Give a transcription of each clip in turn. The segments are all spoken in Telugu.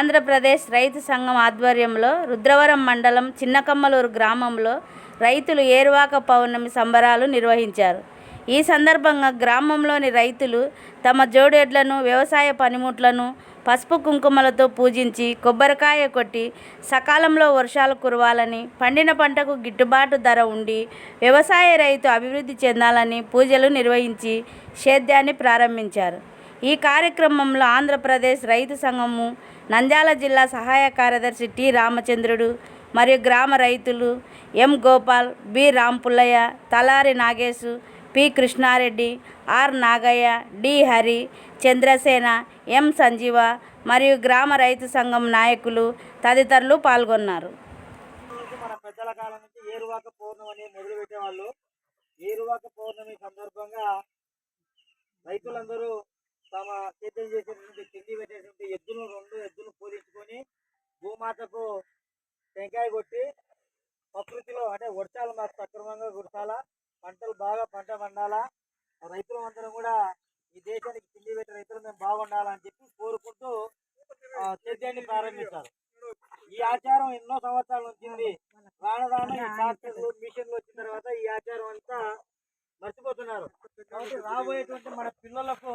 ఆంధ్రప్రదేశ్ రైతు సంఘం ఆధ్వర్యంలో రుద్రవరం మండలం చిన్నకమ్మలూరు గ్రామంలో రైతులు ఏరువాక పౌర్ణమి సంబరాలు నిర్వహించారు. ఈ సందర్భంగా గ్రామంలోని రైతులు తమ జోడెడ్లను వ్యవసాయ పనిముట్లను పసుపు కుంకుమలతో పూజించి కొబ్బరికాయ కొట్టి సకాలంలో వర్షాలు కురవాలని పండిన పంటకు గిట్టుబాటు ధర ఉండి వ్యవసాయ రైతు అభివృద్ధి చెందాలని పూజలు నిర్వహించి సేద్యాన్ని ప్రారంభించారు. ఈ కార్యక్రమంలో ఆంధ్రప్రదేశ్ రైతు సంఘము నంద్యాల జిల్లా సహాయ కార్యదర్శి టి రామచంద్రుడు మరియు గ్రామ రైతులు M Gopal B Rampullaiah Talari Nageshu P Krishnareddy R Nagaiah D Hari Chandrasena M Sanjeeva మరియు గ్రామ రైతు సంఘం నాయకులు తదితరులు పాల్గొన్నారు. మన పెద్దల కాలం నుంచి ఏరువాక పౌర్ణమి ఏరువాక పౌర్ణమి సందర్భంగా రైతులందరూ తమ సేద్యం చేసేటువంటి తిండి పెట్టేటువంటి ఎద్దులు రెండు ఎద్దులు పూజించుకొని భూమాతకు టెంకాయ కొట్టి ప్రకృతిలో అంటే వర్షాలు మాకు సక్రమంగా కురసాలా పంటలు బాగా పంట పండాలా. రైతులందరం కూడా ఈ దేశానికి తిండి పెట్టే రైతులు మేము బాగుండాలని చెప్పి కోరుకుంటూ సేద్యాన్ని ప్రారంభించారు. ఈ ఆచారం ఎన్నో సంవత్సరాల నుంచి ఉంది. రాను రాను ట్రాక్టర్లు మిషన్లు వచ్చిన తర్వాత ఈ ఆచారం అంతా మర్చిపోతున్నారు. కాబట్టి రాబోయేటువంటి మన పిల్లలకు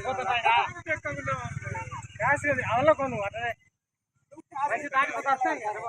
మొత్తం పోతుంటాయా అవలో కొను అట్లనే. మంచి దానికి వస్తాయి కదా